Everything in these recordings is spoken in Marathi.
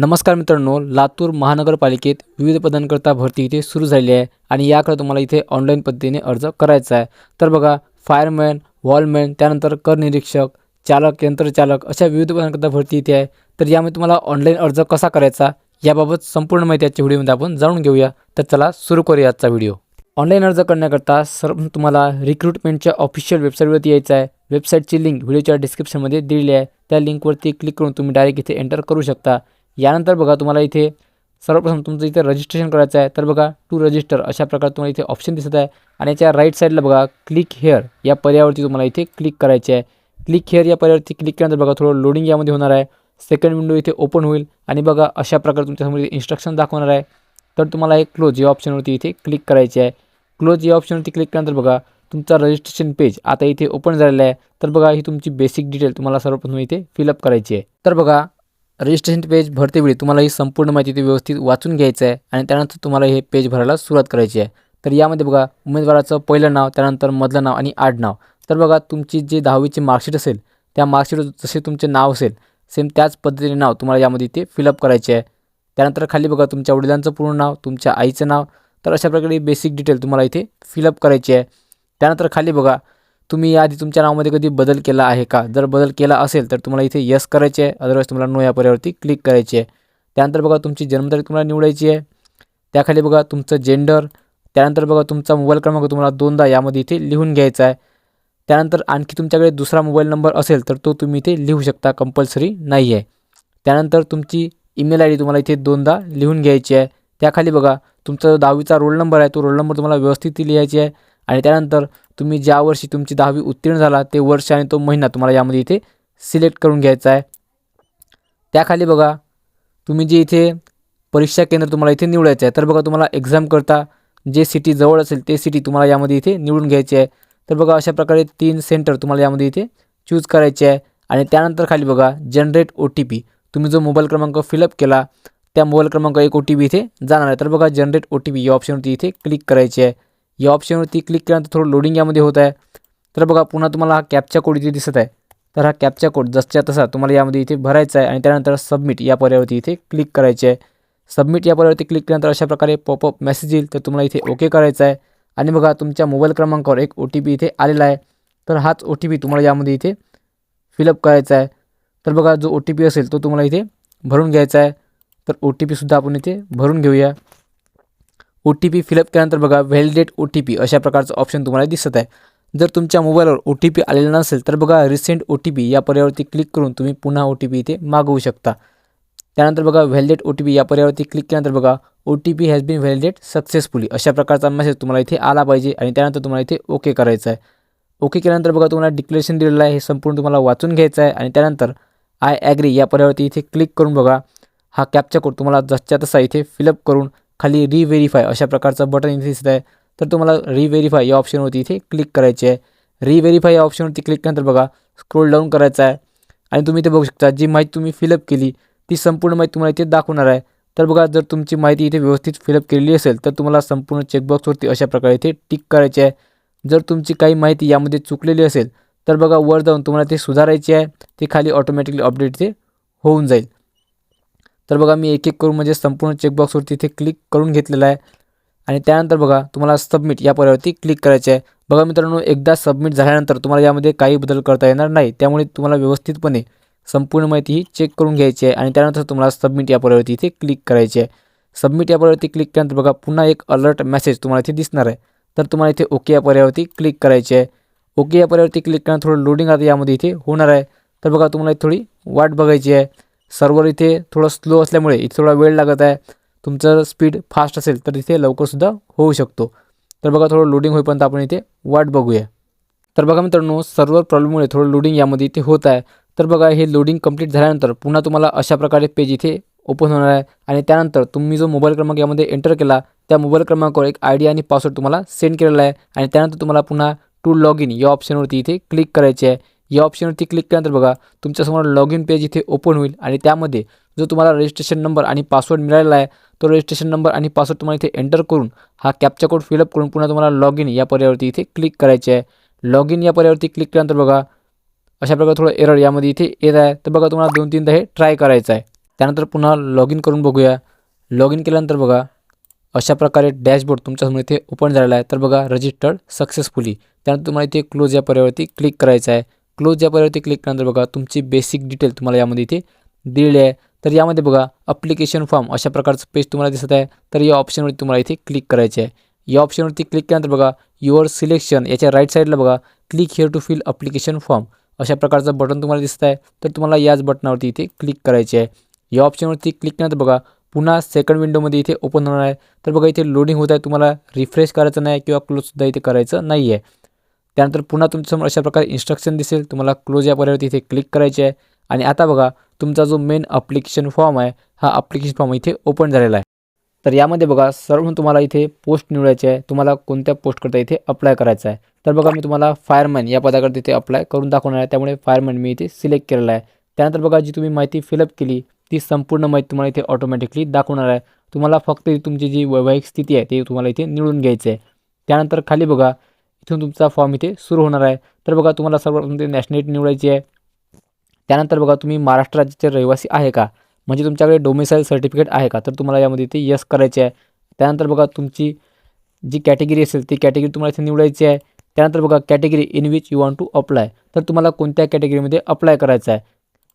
नमस्कार मित्रांनो लातूर महानगरपालिकेत विविध पदांकरता भरती इथे सुरू झाली आहे आणि याकडे तुम्हाला इथे ऑनलाईन पद्धतीने अर्ज करायचा आहे. तर बघा फायरमॅन वॉलमॅन त्यानंतर कर निरीक्षक चालक यंत्रचालक अशा विविध पदांकरता भरती इथे आहे. तर यामध्ये तुम्हाला ऑनलाईन अर्ज कसा करायचा याबाबत संपूर्ण माहिती आजच्या व्हिडिओमध्ये आपण जाणून घेऊया. तर चला सुरू करूया आजचा व्हिडिओ. ऑनलाईन अर्ज करण्याकरता सर्व तुम्हाला रिक्रुटमेंटच्या ऑफिशियल वेबसाईटवरती यायचं आहे. वेबसाईटची लिंक व्हिडिओच्या डिस्क्रिप्शनमध्ये दिलेली आहे. त्या लिंकवरती क्लिक करून तुम्ही डायरेक्ट इथे एंटर करू शकता. यानंतर बघा तुम्हाला इथे सर्वप्रथम तुमचं इथे रजिस्ट्रेशन करायचं आहे. तर बघा टू रजिस्टर अशा प्रकारे तुम्हाला इथे ऑप्शन दिसत आहे. आणि याच्या राईट साईडला बघा क्लिक हेअर या पर्यावरती तुम्हाला इथे क्लिक करायचे आहे. क्लिक हेअर या पर्यावरती क्लिक केल्यानंतर बघा थोडं लोडिंग यामध्ये होणार आहे. सेकंड विंडो इथे ओपन होईल. आणि बघा अशा प्रकारे तुमच्यासमोर इन्स्ट्रक्शन दाखवणार आहे. तर तुम्हाला एक क्लोज या ऑप्शनवरती इथे क्लिक करायचे आहे. क्लोज या ऑप्शनवरती क्लिक केल्यानंतर बघा तुमचा रजिस्ट्रेशन पेज आता इथे ओपन झालेला आहे. तर बघा ही तुमची बेसिक डिटेल तुम्हाला सर्वप्रथम इथे फिलअप करायची आहे. तर बघा रजिस्ट्रेशन पेज भरतेवेळी तुम्हाला ही संपूर्ण माहिती ते व्यवस्थित वाचून घ्यायचं आहे आणि त्यानंतर तुम्हाला हे पेज भरायला सुरुवात करायची आहे. तर यामध्ये बघा उमेदवाराचं पहिलं नाव त्यानंतर मधलं नाव आणि आडनाव तर बघा तुमची जी दहावीची मार्कशीट असेल त्या मार्कशीटवर जसे तुमचे नाव असेल सेम त्याच पद्धतीने नाव तुम्हाला यामध्ये इथे फिलअप करायचे आहे. त्यानंतर खाली बघा तुमच्या वडिलांचं पूर्ण नाव तुमच्या आईचं नाव. तर अशा प्रकारे बेसिक डिटेल तुम्हाला इथे फिलअप करायची आहे. त्यानंतर खाली बघा तुम्ही याआधी तुमच्या नावामध्ये कधी बदल केला आहे का? जर बदल केला असेल तर तुम्हाला इथे यस करायचे आहे. अदरवाईज तुम्हाला नो या पर्यावरती क्लिक करायची आहे. त्यानंतर बघा तुमची जन्मतारीख तुम्हाला निवडायची आहे. त्याखाली बघा तुमचं जेंडर त्यानंतर बघा तुमचा मोबाईल क्रमांक तुम्हाला दोनदा यामध्ये इथे लिहून घ्यायचा आहे. त्यानंतर आणखी तुमच्याकडे दुसरा मोबाईल नंबर असेल तर तो तुम्ही इथे लिहू शकता. कंपल्सरी नाही आहे. त्यानंतर तुमची ईमेल आय डी तुम्हाला इथे दोनदा लिहून घ्यायची आहे. त्याखाली बघा तुमचा जो दहावीचा रोल नंबर आहे तो रोल नंबर तुम्हाला व्यवस्थित लिहायची आहे. आणि त्यानंतर तुम्ही ज्या वर्षी तुमची दहावी उत्तीर्ण झाला ते वर्ष आणि तो महिना तुम्हाला यामध्ये इथे सिलेक्ट करून घ्यायचा आहे. त्याखाली बघा तुम्ही जे इथे परीक्षा केंद्र तुम्हाला इथे निवडायचं आहे तर बघा तुम्हाला एक्झाम करता जे सिटी जवळ असेल ते सिटी तुम्हाला यामध्ये इथे निवडून घ्यायची आहे. तर बघा अशा प्रकारे तीन सेंटर तुम्हाला यामध्ये इथे चूज करायचे आहे. आणि त्यानंतर खाली बघा जनरेट ओ टी पी तुम्ही जो मोबाईल क्रमांक फिलअप केला त्या मोबाईल क्रमांक एक ओ टी पी इथे जाणार आहे. तर बघा जनरेट ओ टी पी या ऑप्शनवरती इथे क्लिक करायची आहे. या ऑप्शनवरती क्लिक केल्यानंतर थोडं लोडिंग यामध्ये होत आहे. तर बघा पुन्हा तुम्हाला हा कॅपचा कोड इथे दिसत आहे. तर हा कॅपचा कोड जसच्या तसा तुम्हाला यामध्ये इथे भरायचा आहे आणि त्यानंतर सबमिट या पर्यावरती इथे क्लिक करायचे आहे. सबमिट या पर्यावरती क्लिक केल्यानंतर अशा प्रकारे पॉपअप मेसेज येईल तर तुम्हाला इथे ओके करायचं आहे. आणि बघा तुमच्या मोबाईल क्रमांकावर एक ओ टी पी इथे आलेला आहे. तर हाच ओ टी पी तुम्हाला यामध्ये इथे फिलअप करायचा आहे. तर बघा जो ओ टी पी असेल तो तुम्हाला इथे भरून घ्यायचा आहे. तर ओ टी पीसुद्धा आपण इथे भरून घेऊया. ओ टी पी फिलअप केल्यानंतर बघा व्हॅलिडेट ओ टी पी अशा प्रकारचं ऑप्शन तुम्हाला दिसत आहे. जर तुमच्या मोबाईलवर ओ टी पी आलेला नसेल तर बघा रिसेंट ओ टी पी या पर्यावरती क्लिक करून तुम्ही पुन्हा ओ टी पी इथे मागवू शकता. त्यानंतर बघा व्हॅलिडेट ओ टी पी या पर्यावरती क्लिक केल्यानंतर बघा O T P has been validated successfully अशा प्रकारचा मेसेज तुम्हाला इथे आला पाहिजे आणि त्यानंतर तुम्हाला इथे ओके करायचं आहे. ओके केल्यानंतर बघा तुम्हाला डिक्लेरेशन दिलेलं आहे हे संपूर्ण तुम्हाला वाचून घ्यायचं आहे आणि त्यानंतर आय ॲग्री या पर्यावरती इथे क्लिक करून बघा हा कॅपचा कोड तुम्हाला जसच्या तसा इथे फिलअप करून खाली रिव्हेरीफाय अशा प्रकारचं बटन इथे दिसत आहे. तर तुम्हाला रिव्हेरीफाय या ऑप्शनवरती इथे क्लिक करायचे आहे. रिव्हेरीफाय या ऑप्शनवरती क्लिक केल्यानंतर बघा स्क्रोल डाऊन करायचा आहे. आणि तुम्ही इथे बघू शकता जी माहिती तुम्ही फिलअप केली ती संपूर्ण माहिती तुम्हाला इथे दाखवणार आहे. तर बघा जर तुमची माहिती इथे व्यवस्थित फिलअप केलेली असेल तर तुम्हाला संपूर्ण चेकबॉक्सवरती अशा प्रकारे इथे टिक करायचे आहे. जर तुमची काही माहिती यामध्ये चुकलेली असेल तर बघा वर जाऊन तुम्हाला ते सुधारायची आहे. ते खाली ऑटोमॅटिकली अपडेट ते होऊन जाईल. तर बघा मी एक एक करून म्हणजे संपूर्ण चेकबॉक्सवरती इथे क्लिक करून घेतलेलं आहे. आणि त्यानंतर बघा तुम्हाला सबमिट या पर्यावरती क्लिक करायचे आहे. बघा मित्रांनो एकदा सबमिट झाल्यानंतर तुम्हाला यामध्ये काही बदल करता येणार नाही. त्यामुळे तुम्हाला व्यवस्थितपणे संपूर्ण माहिती ही चेक करून घ्यायची आहे. आणि त्यानंतर तुम्हाला सबमिट या पर्यावरती इथे क्लिक करायचे आहे. सबमिट या पर्यावरती क्लिक केल्यानंतर बघा पुन्हा एक अलर्ट मेसेज तुम्हाला इथे दिसणार आहे. तर तुम्हाला इथे ओके या पर्यावरती क्लिक करायचे आहे. ओके या पर्यावरती क्लिक केल्यानंतर थोडं लोडिंग आता यामध्ये इथे होणार आहे. तर बघा तुम्हाला थोडी वाट बघायची आहे. सर्वर इथे थोडं स्लो असल्यामुळे इथे थोडा वेळ लागत आहे. तुमचं स्पीड फास्ट असेल तर इथे लवकरसुद्धा होऊ शकतो. तर बघा थोडं लोडिंग होईपर्यंत आपण इथे वाट बघूया. तर बघा मित्रांनो सर्व्हर प्रॉब्लेममुळे थोडं लोडिंग यामध्ये इथे होत आहे. तर बघा हे लोडिंग कंप्लीट झाल्यानंतर पुन्हा तुम्हाला अशा प्रकारे पेज इथे ओपन होणार आहे. आणि त्यानंतर तुम्ही जो मोबाईल क्रमांक यामध्ये एंटर केला त्या मोबाईल क्रमांकावर एक आय डी आणि पासवर्ड तुम्हाला सेंड केलेला आहे. आणि त्यानंतर तुम्हाला पुन्हा टू लॉग इन या ऑप्शनवरती इथे क्लिक करायचे आहे. या ऑप्शनवरती क्लिक केल्यानंतर बघा तुमच्यासमोर लॉग इन पेज इथे ओपन होईल आणि त्यामध्ये जो तुम्हाला रजिस्ट्रेशन नंबर आणि पासवर्ड मिळालेला आहे तो रजिस्ट्रेशन नंबर आणि पासवर्ड तुम्हाला इथे एंटर करून हा कॅपचा कोड फिलअप करून पुन्हा तुम्हाला लॉग इन या पर्यावरती इथे क्लिक करायचे आहे. लॉग इन या पर्यावरती क्लिक केल्यानंतर बघा अशा प्रकारे थोडं एरर यामध्ये इथे येत आहे. तर बघा तुम्हाला दोन तीनदा हे ट्राय करायचं आहे. त्यानंतर पुन्हा लॉग इन करून बघूया. लॉग इन केल्यानंतर बघा अशा प्रकारे डॅशबोर्ड तुमच्यासमोर इथे ओपन झालेला आहे. तर बघा रजिस्टर्ड सक्सेसफुली त्यानंतर तुम्हाला इथे क्लोज या पर्यावरती क्लिक करायचं आहे. क्लोज या पर्यावरती क्लिक केल्यानंतर बघा तुमची बेसिक डिटेल तुम्हाला यामध्ये इथे दिलेली आहे. तर यामध्ये बघा अप्लिकेशन फॉर्म अशा प्रकारचं पेज तुम्हाला दिसत आहे. तर या ऑप्शनवरती तुम्हाला इथे क्लिक करायचे आहे. या ऑप्शनवरती क्लिक केल्यानंतर बघा युअर सिलेक्शन याच्या राईट साईडला बघा click here to fill application form अशा प्रकारचं बटन तुम्हाला दिसत आहे. तर तुम्हाला याच बटनावरती इथे क्लिक करायचे आहे. या ऑप्शनवरती क्लिक केल्यानंतर बघा पुन्हा सेकंड विंडोमध्ये इथे ओपन होणार आहे. तर बघा इथे लोडिंग होत आहे. तुम्हाला रिफ्रेश करायचं नाही किंवा क्लोजसुद्धा इथे करायचं नाही आहे त्यानंतर पुन्हा तुमच्यासमोर अशा प्रकारे इन्स्ट्रक्शन दिसेल. तुम्हाला क्लोज या पर्यावरती इथे क्लिक करायचे आहे. आणि आता बघा तुमचा जो मेन अप्लिकेशन फॉर्म आहे हा अप्लिकेशन फॉर्म इथे ओपन झालेला आहे. तर यामध्ये बघा सर्व तुम्हाला इथे पोस्ट निवडायचे आहे. तुम्हाला कोणत्या पोस्टकरता इथे अप्लाय करायचं आहे. तर बघा मी तुम्हाला फायरमॅन या पदाकरता इथे अप्लाय करून दाखवणार आहे. त्यामुळे फायरमॅन मी इथे सिलेक्ट केलेला आहे. त्यानंतर बघा जी तुम्ही माहिती फिलअप केली ती संपूर्ण माहिती तुम्हाला इथे ऑटोमॅटिकली दाखवणार आहे. तुम्हाला फक्त तुमची जी वैवाहिक स्थिती आहे ती तुम्हाला इथे निवडून घ्यायची आहे. त्यानंतर खाली बघा तिथून तुमचा फॉर्म इथे सुरू होणार आहे. तर बघा तुम्हाला सर्वप्रथम ते नॅशनॅलिटी निवडायची आहे. त्यानंतर बघा तुम्ही महाराष्ट्र राज्याचे रहिवासी आहे का? म्हणजे तुमच्याकडे डोमिसाईल सर्टिफिकेट आहे का? तर तुम्हाला यामध्ये इथे यस करायचे आहे. त्यानंतर बघा तुमची जी कॅटेगरी असेल ती कॅटेगरी तुम्हाला इथे निवडायची आहे. त्यानंतर बघा category in which you want to apply तर तुम्हाला कोणत्या कॅटेगरीमध्ये अप्लाय करायचं आहे?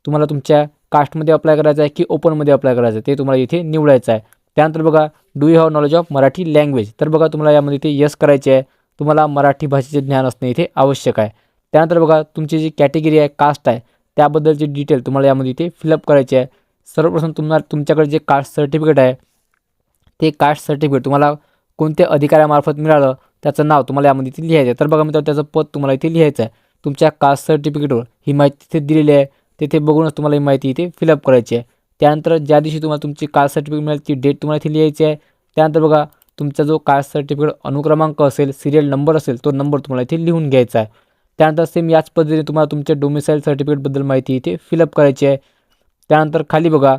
तुम्हाला तुमच्या कास्टमध्ये अप्लाय करायचं आहे की ओपनमध्ये अप्लाय करायचं आहे? ते तुम्हाला इथे निवडायचं आहे. त्यानंतर बघा do you have knowledge of Marathi language तर बघा तुम्हाला यामध्ये इथे यस करायचे आहे. तुम्हाला मराठी भाषेचे ज्ञान असणे इथे आवश्यक आहे. त्यानंतर बघा तुमची जी कॅटेगरी आहे कास्ट आहे त्याबद्दलची डिटेल तुम्हाला यामध्ये इथे फिलअप करायची आहे. सर्वप्रथम तुम्हाला तुमच्याकडे जे कास्ट सर्टिफिकेट आहे ते कास्ट सर्टिफिकेट तुम्हाला कोणत्या अधिकाऱ्यामार्फत मिळालं त्याचं नाव तुम्हाला यामध्ये इथे लिहायचं आहे. तर बघा मित्रांनो त्याचं पद तुम्हाला इथे लिहायचं आहे. तुमच्या कास्ट सर्टिफिकेटवर ही माहिती तिथे दिलेली आहे. तिथे बघूनच तुम्हाला ही माहिती इथे फिलअप करायची आहे. त्यानंतर ज्या दिवशी तुम्हाला तुमची कास्ट सर्टिफिकेट मिळेल ती डेट तुम्हाला इथे लिहायची आहे. त्यानंतर बघा तुमचा जो कास्ट सर्टिफिकेट अनुक्रमांक असेल सिरियल नंबर असेल तो नंबर तुम्हाला इथे लिहून घ्यायचा आहे. त्यानंतर सेम याच पद्धतीने तुम्हाला तुमच्या डोमिसाईल सर्टिफिकेटबद्दल माहिती इथे फिलअप करायची आहे. त्यानंतर खाली बघा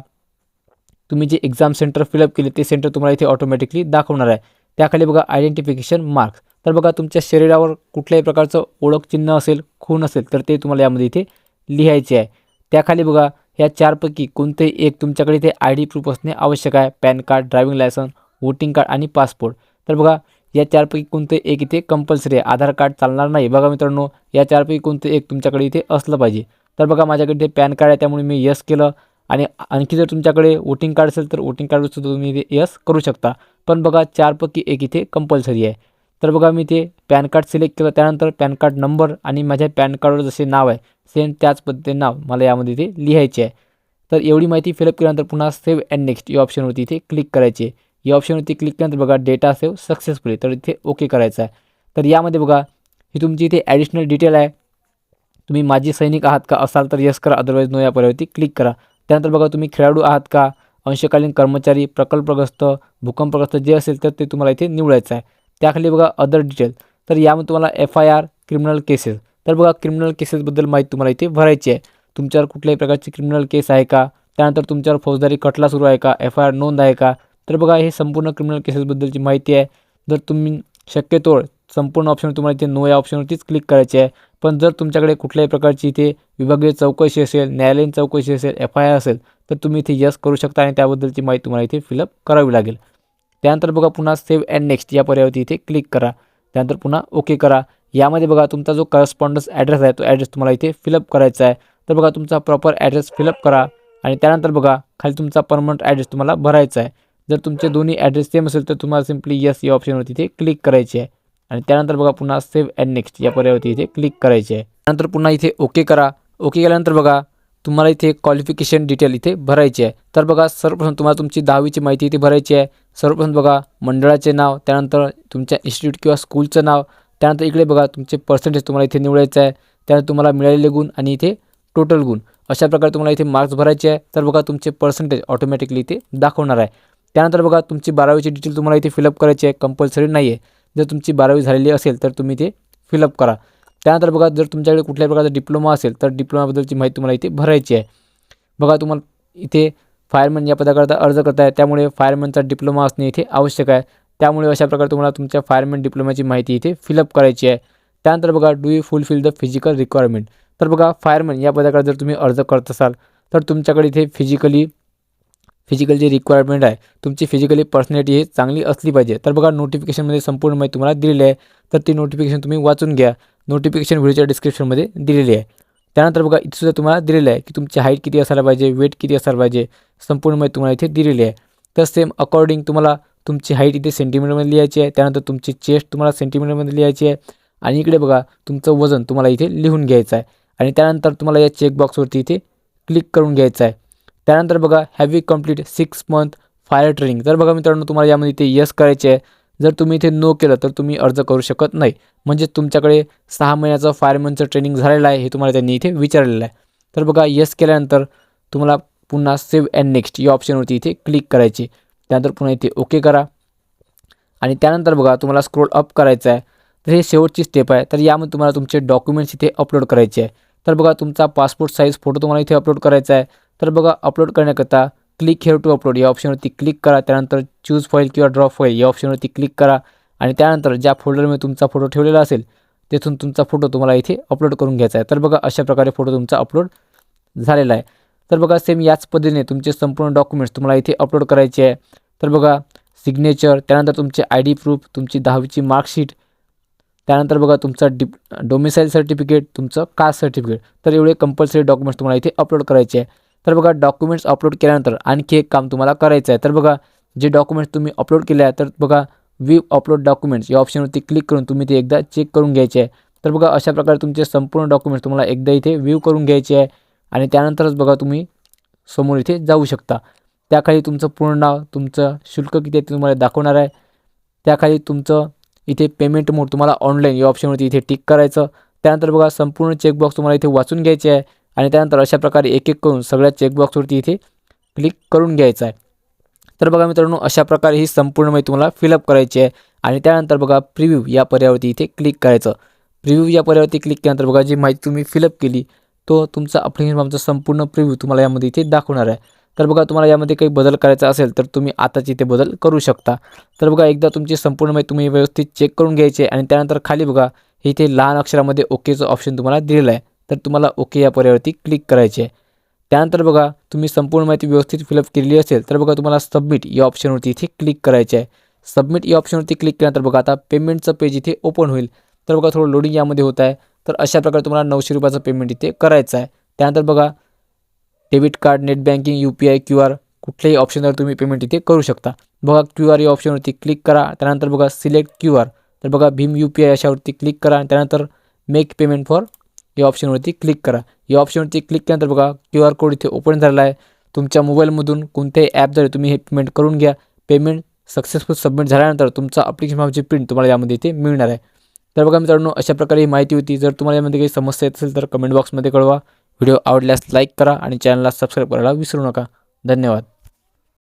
तुम्ही जे एक्झाम सेंटर फिलअप केले ते सेंटर तुम्हाला इथे ऑटोमॅटिकली दाखवणार आहे. त्याखाली बघा आयडेंटिफिकेशन मार्क्स तर बघा तुमच्या शरीरावर कुठल्याही प्रकारचं ओळख चिन्ह असेल खून असेल तर ते तुम्हाला यामध्ये इथे लिहायचे आहे. त्याखाली बघा या चारपैकी कोणतेही एक तुमच्याकडे इथे आय डी प्रूफ असणे आवश्यक आहे. PAN card driving licence voting card आणि पासपोर्ट तर बघा या चारपैकी कोणतं एक इथे कंपल्सरी आहे? आधार कार्ड चालणार नाही. बघा मित्रांनो या चारपैकी कोणतं एक तुमच्याकडे इथे असलं पाहिजे. तर बघा माझ्याकडे इथे पॅन कार्ड आहे त्यामुळे मी यस केलं. आणि आणखी जर तुमच्याकडे वोटिंग कार्ड असेल तर वोटिंग कार्डसुद्धा तुम्ही इथे यस करू शकता. पण बघा चारपैकी एक इथे कंपल्सरी आहे. तर बघा मी ते पॅन कार्ड सिलेक्ट केलं. त्यानंतर पॅन कार्ड नंबर आणि माझ्या पॅन कार्डवर जसे नाव आहे सेम त्याच पद्धतीने नाव मला यामध्ये इथे लिहायचे आहे. तर एवढी माहिती फिलअप केल्यानंतर पुन्हा सेव्ह अँड नेक्स्ट या ऑप्शनवरती इथे क्लिक करायचे. या ऑप्शनवरती क्लिक केल्यानंतर बघा डेटा सेव्ह सक्सेसफुली तर इथे ओके करायचं आहे. तर यामध्ये बघा ही तुमची इथे ॲडिशनल डिटेल आहे. तुम्ही माजी सैनिक आहात का असाल तर यस करा अदरवाईज नो या पर्यावरती क्लिक करा. त्यानंतर बघा तुम्ही खेळाडू आहात का अंशकालीन कर्मचारी प्रकल्पग्रस्त भूकंपग्रस्त जे असेल तर ते तुम्हाला इथे निवडायचं आहे. त्याखाली बघा अदर डिटेल तर यामध्ये तुम्हाला F I R criminal cases तर बघा क्रिमिनल केसेसबद्दल माहिती तुम्हाला इथे भरायची आहे. तुमच्यावर कुठल्याही प्रकारची क्रिमिनल केस आहे का? त्यानंतर तुमच्यावर फौजदारी खटला सुरू आहे का? एफ आय आर नोंद आहे का? तर बघा हे संपूर्ण क्रिमिनल केसेसबद्दलची माहिती आहे. जर तुम्ही शक्यतो संपूर्ण ऑप्शन तुम्हाला इथे नो या ऑप्शनवरतीच क्लिक करायचे आहे. पण जर तुमच्याकडे कुठल्याही प्रकारची इथे विभागीय चौकशी असेल न्यायालयीन चौकशी असेल एफ आय आर असेल तर तुम्ही इथे यस करू शकता आणि त्याबद्दलची माहिती तुम्हाला इथे फिलअप करावी लागेल. त्यानंतर बघा पुन्हा सेव्ह अँड नेक्स्ट या पर्यावरती इथे क्लिक करा. त्यानंतर पुन्हा ओके करा. यामध्ये बघा तुमचा जो करस्पॉन्डन्स ॲड्रेस आहे तो ॲड्रेस तुम्हाला इथे फिलअप करायचा आहे. तर बघा तुमचा प्रॉपर ॲड्रेस फिलअप करा. आणि त्यानंतर बघा खाली तुमचा परमनंट ॲड्रेस तुम्हाला भरायचा आहे. जर तुमचे दोन्ही ॲड्रेस सेम असेल तर तुम्हाला सिम्पली यस या ऑप्शनवरती इथे क्लिक करायचे आहे. आणि त्यानंतर बघा पुन्हा सेव्ह अँड नेक्स्ट या पर्यावरती इथे क्लिक करायचे आहे. त्यानंतर पुन्हा इथे ओके करा. ओके केल्यानंतर बघा तुम्हाला इथे क्वालिफिकेशन डिटेल इथे भरायची आहे. तर बघा सर्वप्रथम तुम्हाला तुमची दहावीची माहिती इथे भरायची आहे. सर्वप्रथम बघा मंडळाचे नाव त्यानंतर तुमच्या इन्स्टिट्यूट किंवा स्कूलचं नाव त्यानंतर इकडे बघा तुमचे पर्सेंटेज तुम्हाला इथे निवडायचं आहे. त्यानंतर तुम्हाला मिळालेले गुण आणि इथे टोटल गुण. अशा प्रकारे तुम्हाला इथे मार्क्स भरायचे आहे. तर बघा तुमचे पर्सेंटेज ऑटोमॅटिकली इथे दाखवणार आहे. त्यानंतर बघा तुमची बारावीची डिटेल तुम्हाला इथे फिलअप करायची आहे. कंपल्सरी नाही आहे जर तुमची बारावी झालेली असेल तर तुम्ही ते फिलअप करा. त्यानंतर बघा जर तुमच्याकडे कुठल्याही प्रकारचा डिप्लोमा असेल तर डिप्लोमाबद्दलची माहिती तुम्हाला इथे भरायची आहे. बघा तुम्हाला इथे फायरमॅन या पदाकरता अर्ज करताय. त्यामुळे फायरमॅनचा डिप्लोमा असणे इथे आवश्यक आहे. त्यामुळे अशा प्रकारे तुम्हाला तुमच्या फायरमॅन डिप्लोमाची माहिती इथे फिलअप करायची आहे. त्यानंतर बघा do you fulfil the physical requirement तर बघा फायरमॅन या पदाकडे जर तुम्ही अर्ज करत असाल तर तुमच्याकडे इथे फिजिकली फिजिकल जी रिक्वायरमेंट आहे तुमची फिजिकली पर्सनॅलिटी ही चांगली असली पाहिजे. तर बघा नोटिफिकेशनमध्ये संपूर्ण माहिती तुम्हाला दिलेली आहे. तर ती नोटिफिकेशन तुम्ही वाचून घ्या. नोटिफिकेशन व्हिडिओच्या डिस्क्रिप्शनमध्ये दिलेली आहे. त्यानंतर बघा इथे सुद्धा तुम्हाला दिलेलं आहे की तुमची हाईट किती असायला पाहिजे वेट किती असायला पाहिजे संपूर्ण माहिती तुम्हाला इथे दिलेली आहे. तर सेम अकॉर्डिंग तुम्हाला तुमची हाईट इथे सेंटीमीटरमध्ये लिहायची आहे. त्यानंतर तुमची चेस्ट तुम्हाला सेंटीमीटरमध्ये लिहायची आहे. आणि इकडे बघा तुमचं वजन तुम्हाला इथे लिहून घ्यायचं आहे. आणि त्यानंतर तुम्हाला या चेकबॉक्सवरती इथे क्लिक करून घ्यायचं आहे. त्यानंतर बघा have you complete six month fire training तर बघा मित्रांनो तुम्हाला यामध्ये इथे यस करायचे आहे. जर तुम्ही इथे नो केलं तर तुम्ही अर्ज करू शकत नाही. म्हणजे तुमच्याकडे सहा महिन्याचं फायरमनचं ट्रेनिंग झालेलं आहे हे तुम्हाला त्यांनी इथे विचारलेलं आहे. तर बघा येस केल्यानंतर तुम्हाला पुन्हा सेव्ह अँड नेक्स्ट या ऑप्शनवरती इथे क्लिक करायची त्यानंतर पुन्हा इथे ओके करा. आणि त्यानंतर बघा तुम्हाला स्क्रोल अप करायचं आहे. तर हे शेवटची स्टेप आहे. तर यामध्ये तुम्हाला तुमचे डॉक्युमेंट्स इथे अपलोड करायचे आहे. तर बघा तुमचा पासपोर्ट साईज फोटो तुम्हाला इथे अपलोड करायचा आहे. तर बघा अपलोड करण्याकरता क्लिक हेअर टू अपलोड या ऑप्शनवरती क्लिक करा. त्यानंतर चूज फाईल किंवा ड्रॉप फाईल या ऑप्शनवरती क्लिक करा. आणि त्यानंतर ज्या फोल्डरमध्ये तुमचा फोटो ठेवलेला असेल तेथून तुमचा फोटो तुम्हाला इथे अपलोड करून घ्यायचा आहे. तर बघा अशा प्रकारे फोटो तुमचा अपलोड झालेला आहे. तर बघा सेम याच पद्धतीने तुमचे संपूर्ण डॉक्युमेंट्स तुम्हाला इथे अपलोड करायचे आहे. तर बघा सिग्नेचर त्यानंतर तुमचे आय डी प्रूफ तुमची दहावीची मार्कशीट त्यानंतर बघा तुमचा डि डोमिसाईल सर्टिफिकेट तुमचं कास्ट सर्टिफिकेट तर एवढे कंपल्सरी डॉक्युमेंट्स तुम्हाला इथे अपलोड करायचे आहे. तर बघा डॉक्युमेंट्स अपलोड केल्यानंतर आणखी एक काम तुम्हाला करायचं आहे. तर बघा जे डॉक्युमेंट्स तुम्ही अपलोड केले आहे तर बघा वी अपलोड डॉक्युमेंट्स या ऑप्शनवरती क्लिक करून तुम्ही ते एकदा चेक करून घ्यायचे आहे. तर बघा अशा प्रकारे तुमचे संपूर्ण डॉक्युमेंट्स तुम्हाला एकदा इथे व्ह्यू करून घ्यायचे आहे आणि त्यानंतरच बघा तुम्ही समोर इथे जाऊ शकता. त्याखाली तुमचं पूर्ण नाव तुमचं शुल्क किती आहे ते तुम्हाला दाखवणार आहे. त्याखाली तुमचं इथे पेमेंट मोड तुम्हाला ऑनलाईन या ऑप्शनवरती इथे टिक करायचं. त्यानंतर बघा संपूर्ण चेकबॉक्स तुम्हाला इथे वाचून घ्यायचे आहे. आणि त्यानंतर अशा प्रकारे एक एक करून सगळ्या चेकबॉक्सवरती इथे क्लिक करून घ्यायचं आहे. तर बघा मित्रांनो अशा प्रकारे ही संपूर्ण माहिती तुम्हाला फिलअप करायची आहे आणि त्यानंतर बघा प्रिव्ह्यू या पर्यावरती इथे क्लिक करायचं. प्रिव्ह्यू या पर्यावरती क्लिक केल्यानंतर बघा जी माहिती तुम्ही फिलअप केली तो तुमचा अप्लिकेशन फॉर्मचा संपूर्ण प्रिव्ह्यू तुम्हाला यामध्ये इथे दाखवणार आहे. तर बघा तुम्हाला यामध्ये काही बदल करायचा असेल तर तुम्ही आताच इथे बदल करू शकता. तर बघा एकदा तुमची संपूर्ण माहिती तुम्ही व्यवस्थित चेक करून घ्यायची आहे आणि त्यानंतर खाली बघा इथे लहान अक्षरामध्ये ओकेचं ऑप्शन तुम्हाला दिलेलं आहे. तर तुम्हाला ओके या पर्यावरती क्लिक करायचे आहे. त्यानंतर बघा तुम्ही संपूर्ण माहिती व्यवस्थित फिलअप केलेली असेल तर बघा तुम्हाला सबमिट या ऑप्शनवरती इथे क्लिक करायचे आहे. सबमिट या ऑप्शनवरती क्लिक केल्यानंतर बघा आता पेमेंटचं पेज इथे ओपन होईल. तर बघा थोडं लोडिंग यामध्ये होत आहे. तर अशा प्रकारे तुम्हाला नऊशे रुपयाचं पेमेंट इथे करायचं आहे. त्यानंतर बघा debit card net banking U P I Q R कुठल्याही ऑप्शनवर तुम्ही पेमेंट इथे करू शकता. बघा क्यू आर या ऑप्शनवरती क्लिक करा त्यानंतर बघा सिलेक्ट क्यू आर. तर बघा भीम यू पी आय अशावरती क्लिक करा आणि त्यानंतर मेक पेमेंट फॉर या ऑप्शनवरती क्लिक करा. या ऑप्शनवरती क्लिक केल्यानंतर बघा क्यू आर कोड इथे ओपन झालेला आहे. तुमच्या मोबाईलमधून कोणत्याही ॲपद्वारे तुम्ही हे पेमेंट करून घ्या. पेमेंट सक्सेसफुल सबमिट झाल्यानंतर तुमचा अप्लिकेशन फॉर्मची प्रिंट तुम्हाला यामध्ये इथे मिळणार आहे. तर बघा मित्रांनो अशा प्रकारे ही माहिती होती. जर तुम्हाला यामध्ये काही समस्या येत असेल तर कमेंट बॉक्समध्ये कळवा. व्हिडिओ आवडल्यास लाईक करा आणि चॅनलला सबस्क्राईब करायला विसरू नका. धन्यवाद.